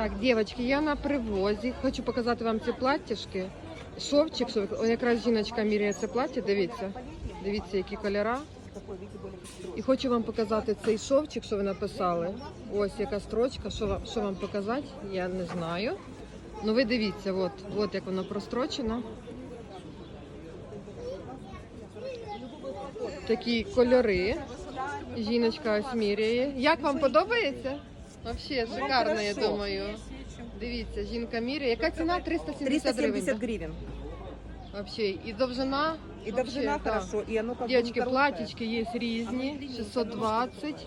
Так, дівчатки, я на привозі. Хочу показати вам ці платтяшки. Шовчик, що О, якраз жіночка міряє це плаття. Дивіться. Дивіться, які кольора. І хочу вам показати цей шовчик, що ви написали. Ось яка строчка. Що, вам- що вам показати, я не знаю. Ну ви дивіться, от, от як воно прострочено. Такі кольори. Жіночка ось міряє. Як вам подобається? Взагалі, шикарно, я думаю. Дивіться, жінка міряє. Яка ціна? 370 гривень. 370 да? гривен. Вообще, і довжина. И вообще, довжина да. хорошо, и оно как бы короткое. платічки є різні, 620.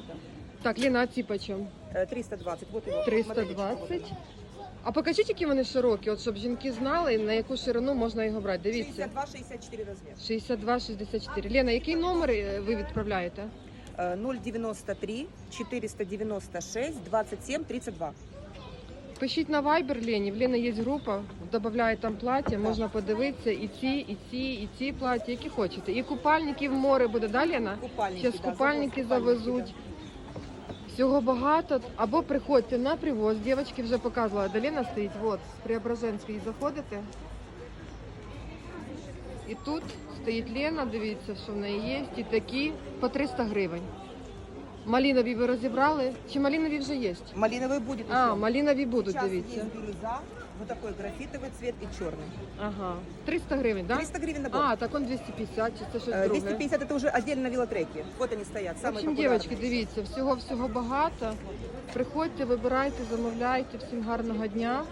Так, Ліна, а ці почем? Э, 320, вот его. 320. А покажіть, які вони широкі, от щоб жінки знали, на яку ширину можна його брати. Дивіться. 62-64 размер. 62-64. Лена, який номер е, ви відправляєте? Э, 093 496 27 32. Пишіть на Viber Лені, в Лени є група, додає там плаття, можна подивитися і ці, і ці, і ці плаття, які хочете. І купальники в море буде, да, Лена? Купальники, Зараз да, купальники завоз купальники, завезуть. Всього багато. Або приходьте на привоз. Дівчатки вже показувала, де Лена стоїть. От, з Преображенської заходите. І тут стоїть Лена, дивіться, що в неї є. І такі по 300 гривень. Малінові ви розібрали? Чи малінові вже є? Малиновый будет. А, еще. малінові будуть, Сейчас дивіться. есть бирюза, вот такой графитовый цвет и черный. Ага. 300 гривень, так? 300 гривен набор. А, так он 250, чи це щось Э, друге. 250 это уже отдельно на велотреке. Вот они стоят, В самые общем, популярные. дівчатки, дивіться, всього-всього багато. Приходьте, вибирайте, замовляйте. Всім гарного дня.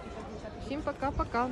Всім пока-пока.